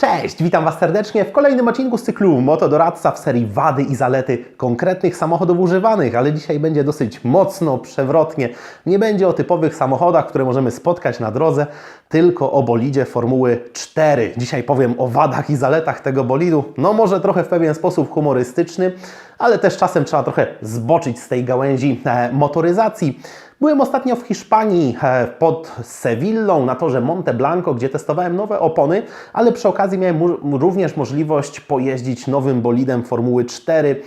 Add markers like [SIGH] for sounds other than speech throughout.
Cześć, witam Was serdecznie w kolejnym odcinku z cyklu Motodoradca w serii Wady i Zalety konkretnych samochodów używanych, ale dzisiaj będzie dosyć mocno, przewrotnie. Nie będzie o typowych samochodach, które możemy spotkać na drodze, tylko o bolidzie Formuły 4. Dzisiaj powiem o wadach i zaletach tego bolidu, no może trochę w pewien sposób humorystyczny, ale też czasem trzeba trochę zboczyć z tej gałęzi e, motoryzacji. Byłem ostatnio w Hiszpanii e, pod Sewillą na torze Monte Blanco, gdzie testowałem nowe opony, ale przy okazji miałem również możliwość pojeździć nowym bolidem Formuły 4.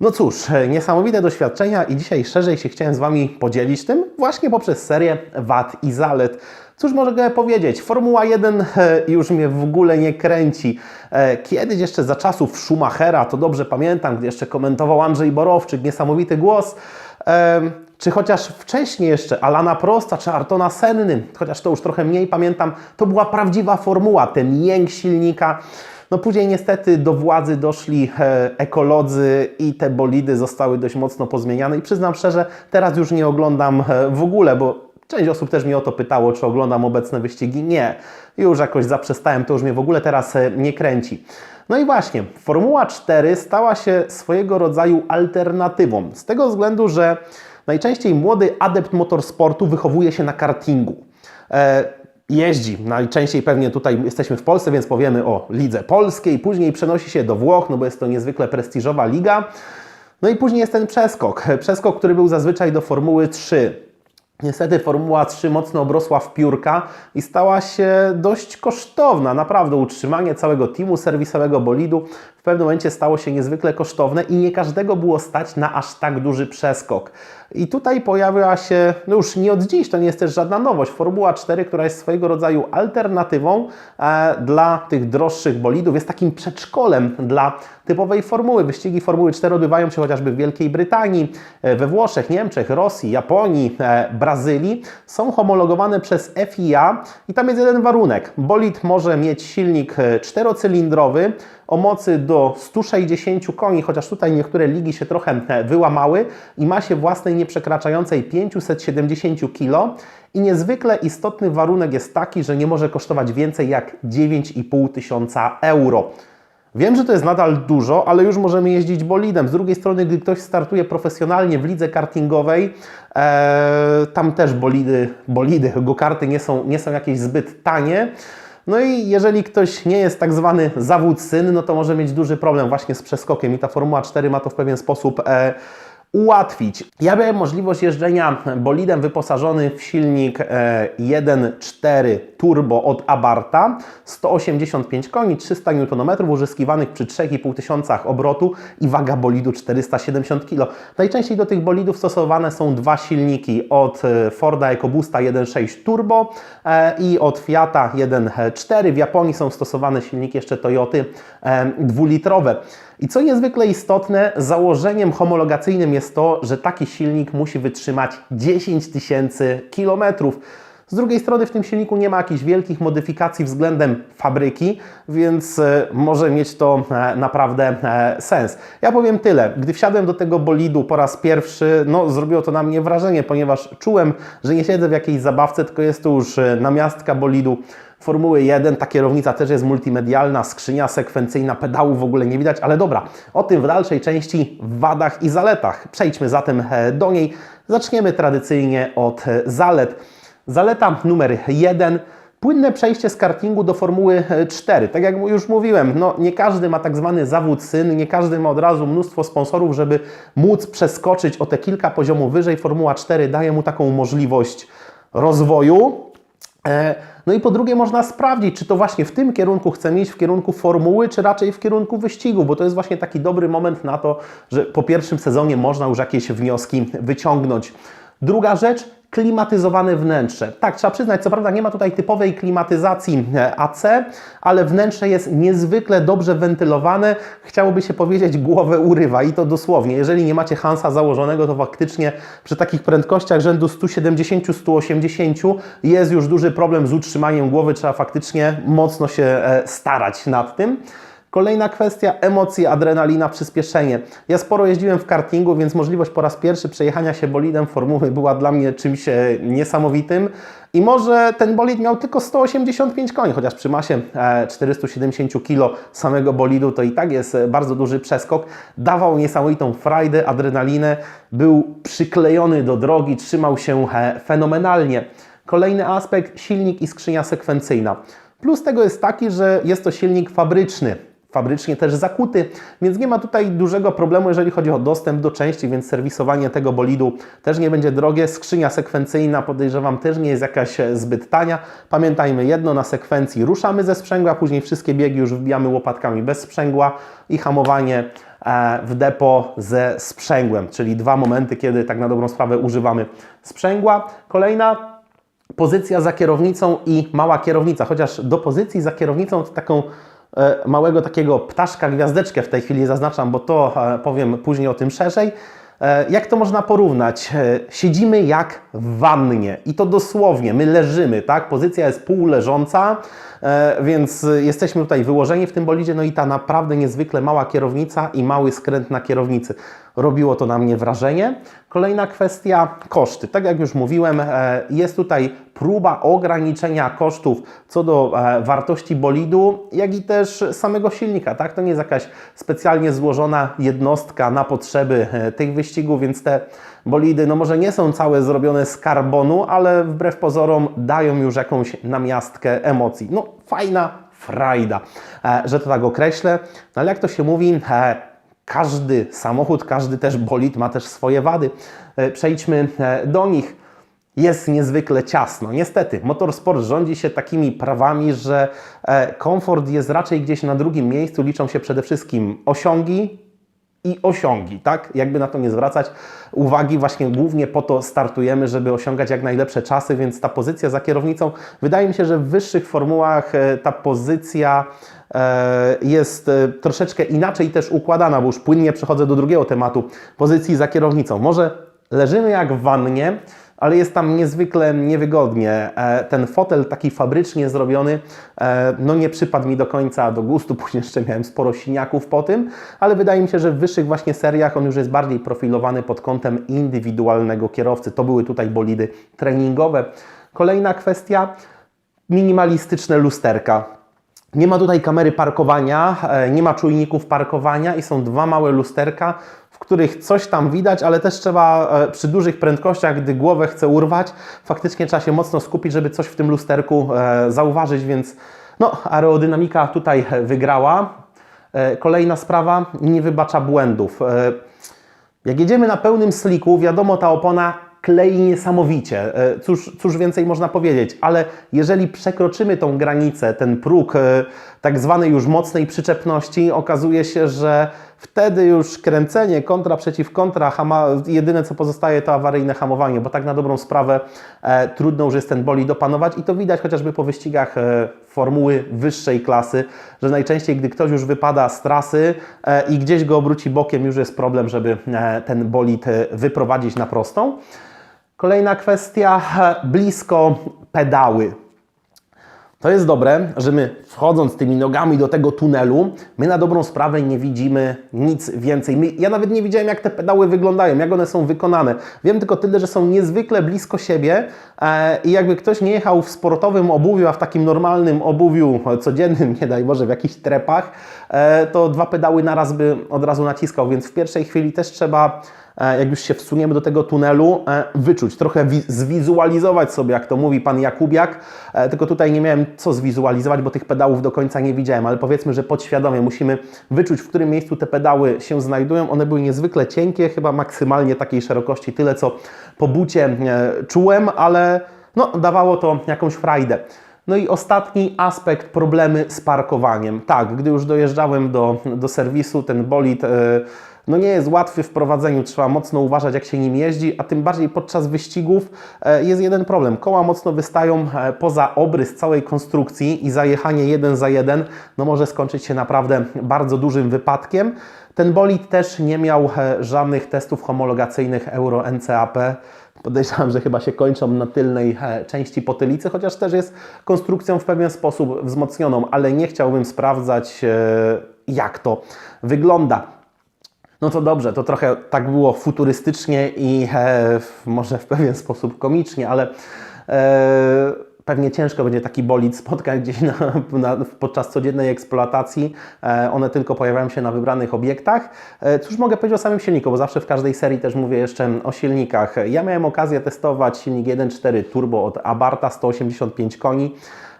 No cóż, e, niesamowite doświadczenia i dzisiaj szerzej się chciałem z Wami podzielić tym właśnie poprzez serię wad i zalet. Cóż mogę powiedzieć, Formuła 1 e, już mnie w ogóle nie kręci. Kiedyś jeszcze za czasów Schumachera, to dobrze pamiętam, gdy jeszcze komentował Andrzej Borowczyk, niesamowity głos. Czy chociaż wcześniej jeszcze Alana Prosta czy Artona Senny, chociaż to już trochę mniej pamiętam, to była prawdziwa formuła, ten jęk silnika. No później niestety do władzy doszli e, ekolodzy i te bolidy zostały dość mocno pozmieniane i przyznam szczerze, teraz już nie oglądam e, w ogóle, bo Część osób też mnie o to pytało, czy oglądam obecne wyścigi. Nie, już jakoś zaprzestałem, to już mnie w ogóle teraz e, nie kręci. No i właśnie, Formuła 4 stała się swojego rodzaju alternatywą, z tego względu, że najczęściej młody adept motorsportu wychowuje się na kartingu. E, jeździ, najczęściej pewnie tutaj jesteśmy w Polsce, więc powiemy o lidze polskiej, później przenosi się do Włoch, no bo jest to niezwykle prestiżowa liga. No i później jest ten przeskok, przeskok, który był zazwyczaj do Formuły 3. Niestety Formuła 3 mocno obrosła w piórka i stała się dość kosztowna. Naprawdę utrzymanie całego teamu serwisowego bolidu w pewnym momencie stało się niezwykle kosztowne i nie każdego było stać na aż tak duży przeskok. I tutaj pojawiła się, no już nie od dziś, to nie jest też żadna nowość, Formuła 4, która jest swojego rodzaju alternatywą e, dla tych droższych bolidów, jest takim przedszkolem dla typowej formuły. Wyścigi Formuły 4 odbywają się chociażby w Wielkiej Brytanii, e, we Włoszech, Niemczech, Rosji, Japonii, e, Brazylii. Są homologowane przez FIA i tam jest jeden warunek. Bolid może mieć silnik e, czterocylindrowy o mocy do 160 koni, chociaż tutaj niektóre ligi się trochę e, wyłamały i masie własnej nieprzekraczającej 570 kg. I niezwykle istotny warunek jest taki, że nie może kosztować więcej jak 9,5 tysiąca euro. Wiem, że to jest nadal dużo, ale już możemy jeździć bolidem. Z drugiej strony, gdy ktoś startuje profesjonalnie w lidze kartingowej, e, tam też bolidy, bolidy go-karty nie są, nie są jakieś zbyt tanie. No i jeżeli ktoś nie jest tak zwany zawód syn, no to może mieć duży problem właśnie z przeskokiem i ta Formuła 4 ma to w pewien sposób e, ułatwić. Ja miałem możliwość jeżdżenia bolidem wyposażony w silnik e, 1.4 turbo od Abarta, 185 koni, 300 Nm uzyskiwanych przy 3,5 tysiącach obrotu i waga bolidu 470 kg. Najczęściej do tych bolidów stosowane są dwa silniki od e, Forda EcoBoosta 1.6 turbo e, i od Fiata 1.4. W Japonii są stosowane silniki jeszcze Toyoty e, dwulitrowe. I co niezwykle istotne, założeniem homologacyjnym jest to, że taki silnik musi wytrzymać 10 tysięcy kilometrów. Z drugiej strony w tym silniku nie ma jakichś wielkich modyfikacji względem fabryki, więc e, może mieć to e, naprawdę e, sens. Ja powiem tyle. Gdy wsiadłem do tego bolidu po raz pierwszy, no zrobiło to na mnie wrażenie, ponieważ czułem, że nie siedzę w jakiejś zabawce, tylko jest to już namiastka bolidu Formuły 1, ta kierownica też jest multimedialna, skrzynia sekwencyjna, pedału w ogóle nie widać, ale dobra, o tym w dalszej części, wadach i zaletach. Przejdźmy zatem do niej. Zaczniemy tradycyjnie od zalet. Zaleta numer 1. Płynne przejście z kartingu do Formuły 4. Tak jak już mówiłem, no nie każdy ma tak zwany zawód syn, nie każdy ma od razu mnóstwo sponsorów, żeby móc przeskoczyć o te kilka poziomów wyżej. Formuła 4 daje mu taką możliwość rozwoju. E, No i po drugie można sprawdzić, czy to właśnie w tym kierunku chcemy iść, w kierunku formuły, czy raczej w kierunku wyścigu, bo to jest właśnie taki dobry moment na to, że po pierwszym sezonie można już jakieś wnioski wyciągnąć. Druga rzecz, klimatyzowane wnętrze. Tak, trzeba przyznać, co prawda nie ma tutaj typowej klimatyzacji e, AC, ale wnętrze jest niezwykle dobrze wentylowane. Chciałoby się powiedzieć, głowę urywa i to dosłownie. Jeżeli nie macie Hansa założonego, to faktycznie przy takich prędkościach rzędu 170-180 jest już duży problem z utrzymaniem głowy. Trzeba faktycznie mocno się e, starać nad tym. Kolejna kwestia, emocje, adrenalina, przyspieszenie. Ja sporo jeździłem w kartingu, więc możliwość po raz pierwszy przejechania się bolidem formuły była dla mnie czymś e, niesamowitym. I może ten bolid miał tylko 185 koni, chociaż przy masie e, 470 kg samego bolidu to i tak jest e, bardzo duży przeskok. Dawał niesamowitą frajdę, adrenalinę, był przyklejony do drogi, trzymał się e, fenomenalnie. Kolejny aspekt, silnik i skrzynia sekwencyjna. Plus tego jest taki, że jest to silnik fabryczny, fabrycznie też zakuty, więc nie ma tutaj dużego problemu, jeżeli chodzi o dostęp do części, więc serwisowanie tego bolidu też nie będzie drogie. Skrzynia sekwencyjna podejrzewam też nie jest jakaś e, zbyt tania. Pamiętajmy jedno, na sekwencji ruszamy ze sprzęgła, później wszystkie biegi już wbijamy łopatkami bez sprzęgła i hamowanie e, w depo ze sprzęgłem, czyli dwa momenty, kiedy tak na dobrą sprawę używamy sprzęgła. Kolejna pozycja za kierownicą i mała kierownica, chociaż do pozycji za kierownicą to taką małego takiego ptaszka gwiazdeczkę w tej chwili zaznaczam, bo to e, powiem później o tym szerzej. E, Jak to można porównać? E, Siedzimy jak w wannie i to dosłownie, my leżymy, tak? Pozycja jest półleżąca, e, więc jesteśmy tutaj wyłożeni w tym bolidzie, no i ta naprawdę niezwykle mała kierownica i mały skręt na kierownicy. Robiło to na mnie wrażenie. Kolejna kwestia, koszty. Tak jak już mówiłem, e, jest tutaj próba ograniczenia kosztów co do e, wartości bolidu, jak i też samego silnika. Tak? To nie jest jakaś specjalnie złożona jednostka na potrzeby tych wyścigów, więc te bolidy no może nie są całe zrobione z karbonu, ale wbrew pozorom dają już jakąś namiastkę emocji. No fajna frajda, e, że to tak określę. No ale jak to się mówi, e, każdy samochód, każdy też bolid ma też swoje wady. E, Przejdźmy do nich. Jest niezwykle ciasno. Niestety, motorsport rządzi się takimi prawami, że komfort jest raczej gdzieś na drugim miejscu. Liczą się przede wszystkim osiągi, i osiągi, tak? Jakby na to nie zwracać uwagi, właśnie głównie po to startujemy, żeby osiągać jak najlepsze czasy, więc ta pozycja za kierownicą, wydaje mi się, że w wyższych formułach e, ta pozycja e, jest e, troszeczkę inaczej też układana, bo już płynnie przechodzę do drugiego tematu, pozycji za kierownicą. Może leżymy jak w wannie, ale jest tam niezwykle niewygodnie. E, Ten fotel taki fabrycznie zrobiony, e, no nie przypadł mi do końca do gustu, [LAUGHS] później jeszcze miałem sporo siniaków po tym, ale wydaje mi się, że w wyższych właśnie seriach on już jest bardziej profilowany pod kątem indywidualnego kierowcy. To były tutaj bolidy treningowe. Kolejna kwestia, minimalistyczne lusterka. Nie ma tutaj kamery parkowania, e, nie ma czujników parkowania i są dwa małe lusterka, w których coś tam widać, ale też trzeba e, przy dużych prędkościach, gdy głowę chce urwać, faktycznie trzeba się mocno skupić, żeby coś w tym lusterku e, zauważyć, więc no, aerodynamika tutaj wygrała. Kolejna sprawa, nie wybacza błędów. Jak jedziemy na pełnym sliku, wiadomo, ta opona klei niesamowicie. E, Cóż, cóż więcej można powiedzieć, ale jeżeli przekroczymy tą granicę, ten próg e, tak zwanej już mocnej przyczepności, okazuje się, że wtedy już kręcenie kontra przeciw kontra, hama, jedyne co pozostaje to awaryjne hamowanie, bo tak na dobrą sprawę e, trudno już jest ten bolid opanować i to widać chociażby po wyścigach e, formuły wyższej klasy, że najczęściej gdy ktoś już wypada z trasy e, i gdzieś go obróci bokiem, już jest problem, żeby e, ten bolid e, wyprowadzić na prostą. Kolejna kwestia, e, blisko pedały. To jest dobre, że my wchodząc tymi nogami do tego tunelu, my na dobrą sprawę nie widzimy nic więcej. My, ja nawet nie widziałem, jak te pedały wyglądają, jak one są wykonane. Wiem tylko tyle, że są niezwykle blisko siebie e, i jakby ktoś nie jechał w sportowym obuwiu, a w takim normalnym obuwiu e, codziennym, [LAUGHS] nie daj Boże, w jakichś trepach, e, to dwa pedały naraz by od razu naciskał, więc w pierwszej chwili też trzeba jak już się wsuniemy do tego tunelu, e, wyczuć, trochę wi- zwizualizować sobie, jak to mówi pan Jakubiak, e, tylko tutaj nie miałem co zwizualizować, bo tych pedałów do końca nie widziałem, ale powiedzmy, że podświadomie musimy wyczuć, w którym miejscu te pedały się znajdują. One były niezwykle cienkie, chyba maksymalnie takiej szerokości, tyle co po bucie e, czułem, ale no, dawało to jakąś frajdę. No i ostatni aspekt, problemy z parkowaniem. Tak, gdy już dojeżdżałem do, do serwisu, ten bolid e, no nie jest łatwy w prowadzeniu, trzeba mocno uważać jak się nim jeździ, a tym bardziej podczas wyścigów e, jest jeden problem. Koła mocno wystają e, poza obrys całej konstrukcji i zajechanie jeden za jeden no może skończyć się naprawdę bardzo dużym wypadkiem. Ten bolid też nie miał e, żadnych testów homologacyjnych Euro NCAP. Podejrzewam, że chyba się kończą na tylnej części potylicy, chociaż też jest konstrukcją w pewien sposób wzmocnioną, ale nie chciałbym sprawdzać jak to wygląda. No to dobrze, to trochę tak było futurystycznie i e, może w pewien sposób komicznie, ale e, pewnie ciężko będzie taki bolid spotkać gdzieś na, na, podczas codziennej eksploatacji. E, one tylko pojawiają się na wybranych obiektach. E, cóż mogę powiedzieć o samym silniku, bo zawsze w każdej serii też mówię jeszcze o silnikach. Ja miałem okazję testować silnik 1.4 turbo od Abarta 185 koni.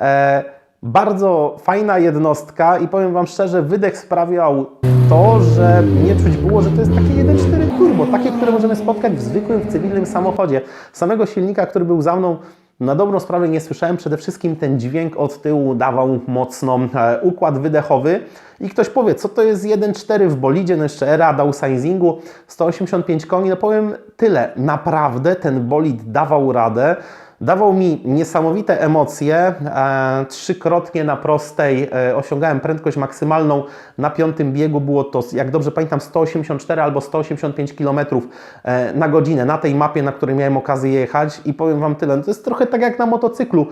E, bardzo fajna jednostka i powiem Wam szczerze, wydech sprawiał to, że nie czuć było, że to jest takie 1.4 turbo, takie, które możemy spotkać w zwykłym, w cywilnym samochodzie. Samego silnika, który był za mną, na dobrą sprawę nie słyszałem. Przede wszystkim ten dźwięk od tyłu dawał mocno e, układ wydechowy. I ktoś powie, co to jest 1.4 w bolidzie, no jeszcze era downsizingu, 185 koni, no powiem tyle. Naprawdę ten bolid dawał radę. Dawał mi niesamowite emocje. E, trzykrotnie na prostej e, osiągałem prędkość maksymalną. Na piątym biegu było to, jak dobrze pamiętam, 184 albo 185 km e, na godzinę na tej mapie, na której miałem okazję jechać. I powiem Wam tyle, to jest trochę tak jak na motocyklu.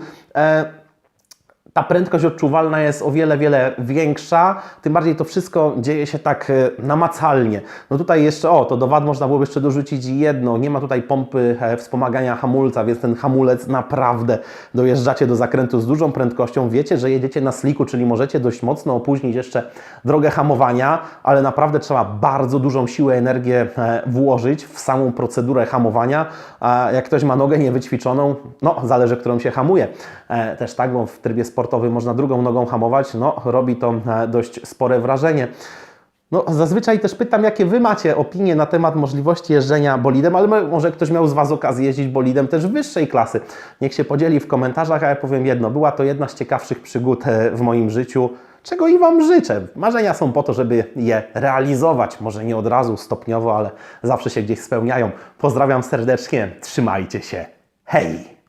Ta prędkość odczuwalna jest o wiele, wiele większa, tym bardziej to wszystko dzieje się tak e, namacalnie. No tutaj jeszcze, o, to do wad można byłoby jeszcze dorzucić jedno, nie ma tutaj pompy e, wspomagania hamulca, więc ten hamulec naprawdę dojeżdżacie do zakrętu z dużą prędkością, wiecie, że jedziecie na sliku, czyli możecie dość mocno opóźnić jeszcze drogę hamowania, ale naprawdę trzeba bardzo dużą siłę, energię e, włożyć w samą procedurę hamowania, a jak ktoś ma nogę niewyćwiczoną, no zależy, którą się hamuje. Też tak, bo w trybie sportowym można drugą nogą hamować, no robi to e, dość spore wrażenie. No, zazwyczaj też pytam, jakie Wy macie opinie na temat możliwości jeżdżenia bolidem, ale mo- może ktoś miał z Was okazję jeździć bolidem też wyższej klasy. Niech się podzieli w komentarzach, a ja powiem jedno. Była to jedna z ciekawszych przygód e, w moim życiu, czego i Wam życzę. Marzenia są po to, żeby je realizować. Może nie od razu, stopniowo, ale zawsze się gdzieś spełniają. Pozdrawiam serdecznie, trzymajcie się. Hej!